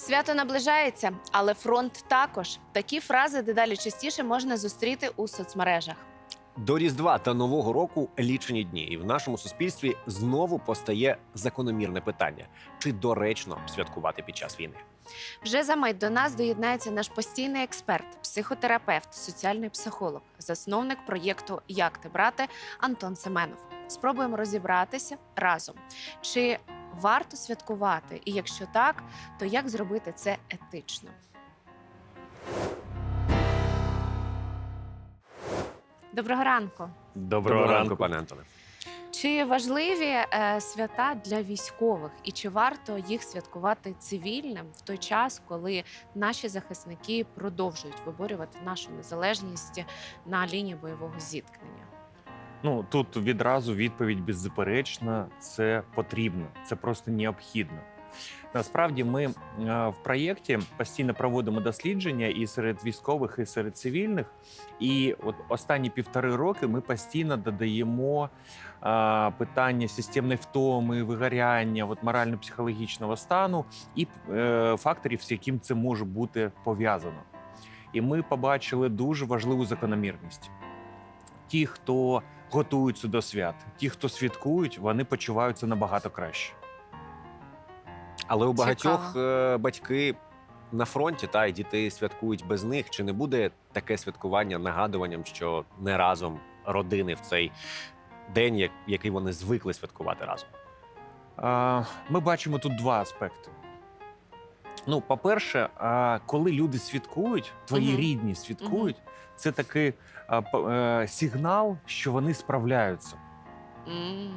Свято наближається, але фронт також. Такі фрази дедалі частіше можна зустріти у соцмережах. До Різдва та Нового року лічені дні, і в нашому суспільстві знову постає закономірне питання: чи доречно святкувати під час війни? Вже за мить до нас доєднається наш постійний експерт, психотерапевт, соціальний психолог, засновник проєкту Як ти брати Антон Семенов. Спробуємо розібратися разом. Чи варто святкувати? І якщо так, то як зробити це етично? Доброго ранку. Доброго ранку, пане Антоне. Чи важливі е, свята для військових, і чи варто їх святкувати цивільним в той час, коли наші захисники продовжують виборювати нашу незалежність на лінії бойового зіткнення? Ну тут відразу відповідь беззаперечна: це потрібно, це просто необхідно. Насправді, ми е, в проєкті постійно проводимо дослідження і серед військових, і серед цивільних. І от останні півтори роки ми постійно додаємо е, питання системної втоми, вигоряння, от морально-психологічного стану і е, факторів, з яким це може бути пов'язано. І ми побачили дуже важливу закономірність. Ті, хто готуються до свят, ті, хто святкують, вони почуваються набагато краще. Але у багатьох Цікаво. е, батьки на фронті та й діти святкують без них. Чи не буде таке святкування нагадуванням, що не разом родини в цей день, який вони звикли святкувати разом? Ми бачимо тут два аспекти. Ну, по-перше, коли люди святкують, твої Мгм. рідні святкують, це такий е, сигнал, що вони справляються. М,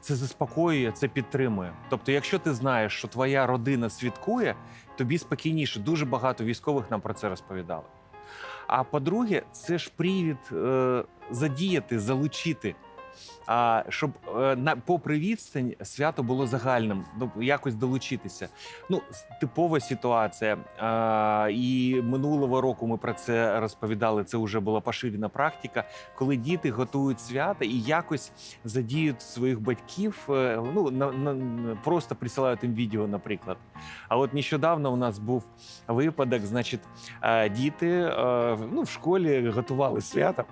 Це заспокоює, це підтримує. Тобто, якщо ти знаєш, що твоя родина святкує, тобі спокійніше. Дуже багато військових нам про це розповідали. А по-друге, це ж привід е, задіяти, залучити. Щоб е, на попри відстань свято було загальним, ну якось долучитися. Ну, типова ситуація. І минулого року ми про це розповідали. Це вже була поширена практика, коли діти готують свята і якось задіють своїх батьків. е, Ну на, на просто присилають їм відео, наприклад. А от нещодавно у нас був випадок, значить, е, діти ну, в школі готували свята.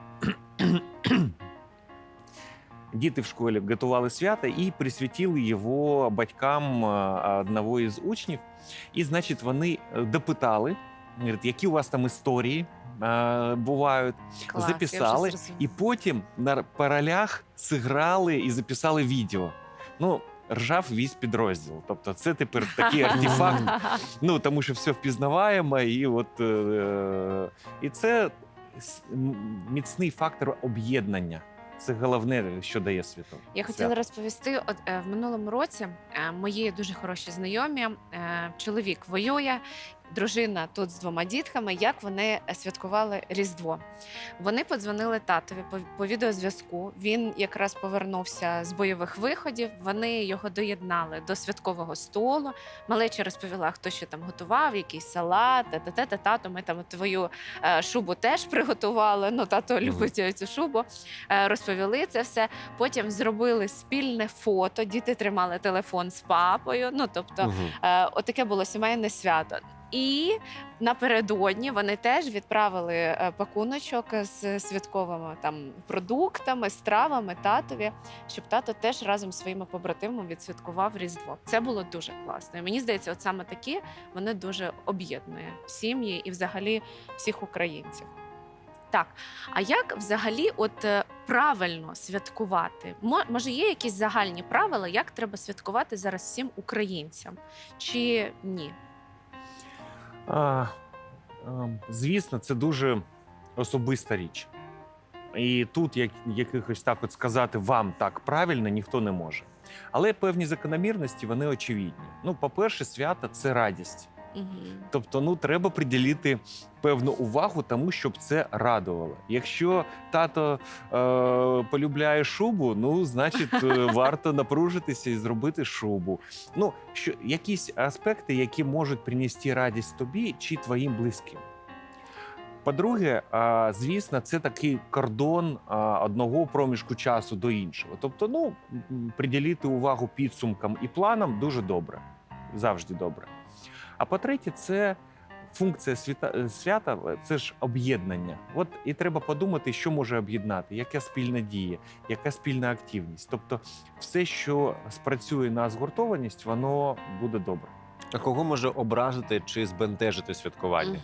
Діти в школі готували свято і присвятили його батькам е, одного із учнів. І, значить, вони е, допитали, які у вас там історії е, бувають, клас, записали, і потім на паралях зіграли і записали відео. Ну, ржав весь підрозділ. Тобто, це тепер такий артефакт. Ну тому що все впізнаваємо, і от е, і це міцний фактор об'єднання. Це головне, що дає світу. Я хотіла розповісти, от е, в минулому році е, мої дуже хороші знайомі, е, чоловік воює, дружина тут з двома дітками. Як вони е, святкували Різдво? Вони подзвонили татові по, по відеозв'язку. Він якраз повернувся з бойових виходів. Вони його доєднали до святкового столу. Малеча розповіла, хто що там готував, який салат, та та та тато. Ми там твою е, шубу теж приготували. Ну тато любить е, цю шубу. Розповіли це все. Потім зробили спільне фото. Діти тримали телефон з папою. Ну тобто, е, отаке було сімейне свято. І напередодні вони теж відправили е, пакуночок з святковими там продуктами, стравами татові, щоб тато теж разом зі своїми побратимами відсвяткував Різдво. Це було дуже класно. І мені здається, от саме такі вони дуже об'єднує сім'ї і взагалі всіх українців. Так, а як взагалі от е, правильно святкувати? Мо- Може, є якісь загальні правила, як треба святкувати зараз всім українцям? Чи ні? А, а, звісно, це дуже особиста річ. І тут як, якихось так от сказати вам так правильно ніхто не може. Але певні закономірності вони очевидні. Ну, по-перше, свята це радість. Угу. Тобто, ну треба приділити певну увагу тому, щоб це радувало. Якщо тато е, полюбляє шубу, ну значить е, варто напружитися і зробити шубу. Ну що якісь аспекти, які можуть принести радість тобі чи твоїм близьким. По-друге, звісно, це такий кордон одного проміжку часу до іншого. Тобто, ну приділити увагу підсумкам і планам дуже добре. завжди добре. А по-третє, це функція свята, е, свята це ж об'єднання. От і треба подумати, що може об'єднати, яка спільна дія, яка спільна активність. Тобто, все, що спрацює на згуртованість, воно буде добре. А кого може образити чи збентежити святкування?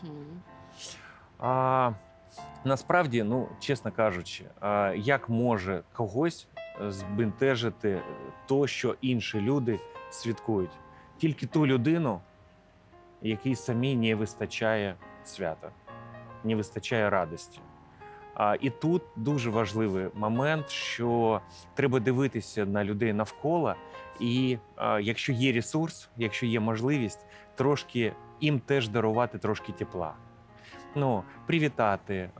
А, насправді, ну чесно кажучи, а, як може когось е, збентежити то, що інші люди святкують? Тільки ту людину, якій самій не вистачає свята, не вистачає радості. А, і тут дуже важливий момент, що треба дивитися на людей навколо, і а, якщо є ресурс, якщо є можливість, трошки їм теж дарувати трошки тепла. Ну, привітати,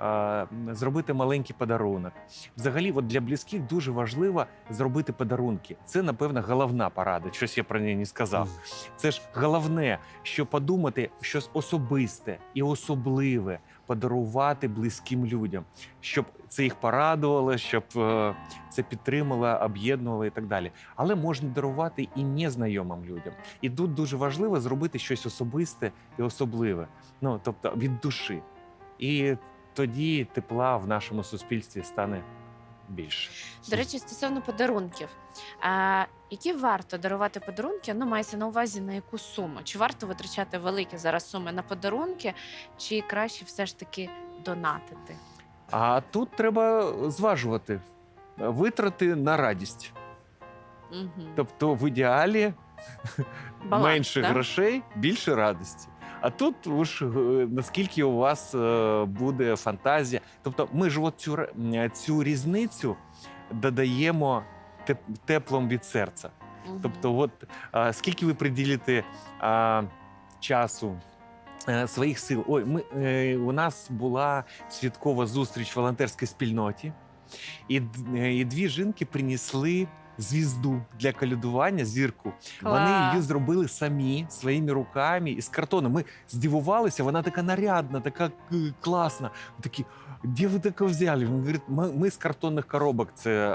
зробити маленький подарунок. Взагалі, от для близьких дуже важливо зробити подарунки. Це, напевно, головна порада. Щось я про неї не сказав. Це ж головне, що подумати щось особисте і особливе подарувати близьким людям, щоб це їх порадувало, щоб е, це підтримало, об'єднувало і так далі. Але можна дарувати і незнайомим людям. І тут дуже важливо зробити щось особисте і особливе. Ну тобто від душі. І тоді тепла в нашому суспільстві стане більше. До речі, стосовно подарунків, а, які варто дарувати подарунки? Ну, мається на увазі на яку суму? Чи варто витрачати великі зараз суми на подарунки, чи краще все ж таки донатити? А тут треба зважувати витрати на радість. Угу. Тобто, в ідеалі Баланс, менше да? грошей, більше радості. А тут уж е, наскільки у вас е, буде фантазія. Тобто, ми ж от цю, цю різницю додаємо теп- теплом від серця. Тобто, от скільки ви приділите а, часу. е, Своїх сил. Ой, ми е, у нас була святкова зустріч в волонтерській спільноті, і, і дві жінки принесли звізду для калюдування, зірку. Вони її зробили самі своїми руками із картону. Ми здивувалися, вона така нарядна, така е, класна. Такі, де ви таке взяли? Він говорить, ми, ми з картонних коробок це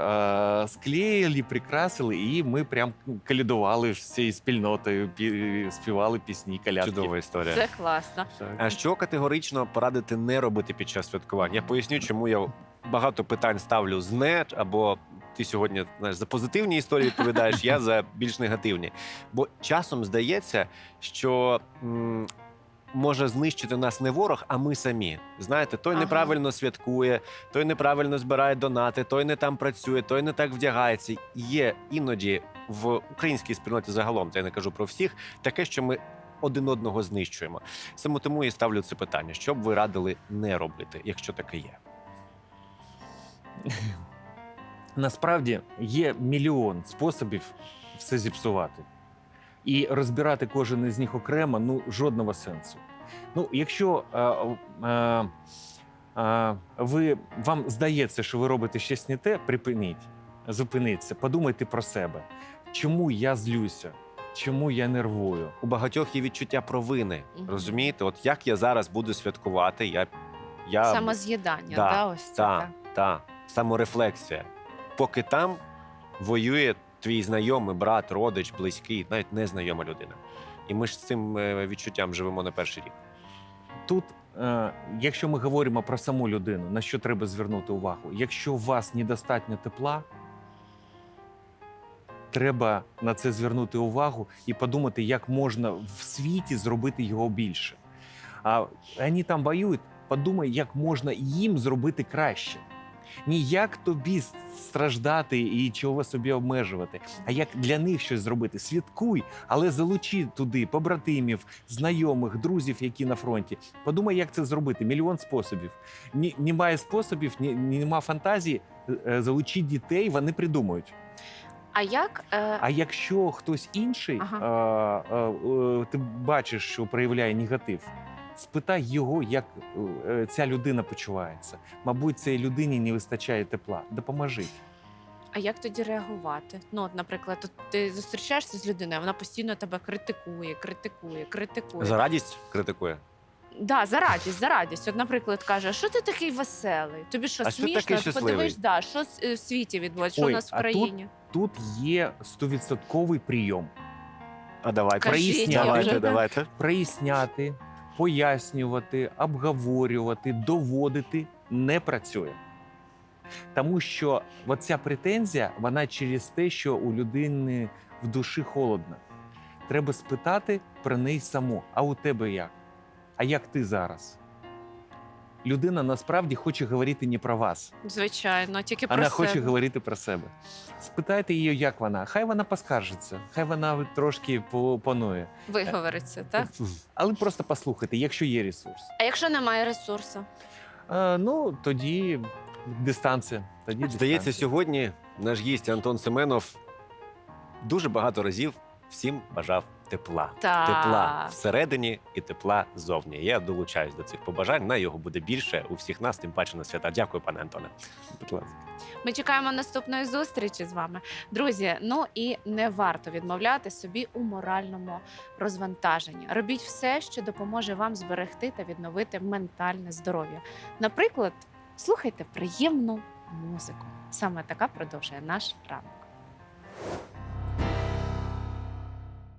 е, склеїли, прикрасили, і ми прям калідували всією спільнотою, пі- співали пісні, колядки. Чудова історія. Це класно. Так. А що категорично порадити не робити під час святкування? Я поясню, чому я багато питань ставлю з не або ти сьогодні знаєш, за позитивні історії відповідаєш, я за більш негативні. Бо часом здається, що. м, Може знищити нас не ворог, а ми самі. Знаєте, той Ага. неправильно святкує, той неправильно збирає донати, той не там працює, той не так вдягається. Є іноді в українській спільноті загалом, це я не кажу про всіх, таке, що ми один одного знищуємо. Саме тому і ставлю це питання: що б ви радили не робити, якщо таке є? Насправді є мільйон способів все зіпсувати. І розбирати кожен із них окремо ну жодного сенсу. Ну, якщо е, е, е, ви вам здається, що ви робите щось не те, припиніть, зупиніться, подумайте про себе. Чому я злюся? Чому я нервую? У багатьох є відчуття провини. Розумієте, от як я зараз буду святкувати, я, я Самоз'їдання, Да, да, ось це. та, так. Саморефлексія. Поки там воює твій знайомий, брат, родич, близький, навіть незнайома людина. І ми ж з цим е, відчуттям живемо на перший рік. Тут, е, якщо ми говоримо про саму людину, на що треба звернути увагу? Якщо у вас недостатньо тепла, треба на це звернути увагу і подумати, як можна в світі зробити його більше. А вони там воюють, подумай, як можна їм зробити краще. Ні як тобі страждати і чого собі обмежувати, а як для них щось зробити. Святкуй, але залучи туди побратимів, знайомих, друзів, які на фронті. Подумай, як це зробити. Мільйон способів. Ні, немає способів, ні, нема фантазії. е, Залучи дітей, вони придумають. А як е, А якщо хтось інший, Ага. а, е, ти бачиш, що проявляє негатив, спитай його, як е, ця людина почувається. Мабуть, цій людині не вистачає тепла. Допоможи. А як тоді реагувати? Ну, от, наприклад, от ти зустрічаєшся з людиною, вона постійно тебе критикує, критикує, критикує. За радість критикує. Да, за радість, за радість. От, наприклад, каже, що ти такий веселий? Тобі що А що смішно? щасливий? Подивись, да, що е, в світі відбувається, що Ой, у нас в а тут- Тут є стовідсотковий прийом. А. Кажіть, Проясняти. давайте, давайте. проясняти, пояснювати, обговорювати, доводити не працює. Тому що оця претензія, вона через те, що у людини в душі холодно. Треба спитати про неї саму. А у тебе як? А як ти зараз? Людина насправді хоче говорити не про вас, Звичайно, тільки про вона себе. хоче говорити про себе. Спитайте її, як вона. Хай вона поскаржиться, хай вона трошки по- панує. Виговориться, так? Але просто послухайте, якщо є ресурс. А якщо немає ресурсу? Е, ну, тоді дистанція. Тоді Здається, дистанція. сьогодні наш гість Антон Семенов дуже багато разів всім бажав тепла. Так. Тепла всередині і тепла зовні. Я долучаюсь до цих побажань. На його буде більше у всіх нас, тим паче на свята. Дякую, пане Антоне. Будь ласка. Ми чекаємо наступної зустрічі з вами, друзі. Ну і не варто відмовляти собі у моральному розвантаженні. Робіть все, що допоможе вам зберегти та відновити ментальне здоров'я. Наприклад, слухайте приємну музику. Саме така продовжує наш ранок.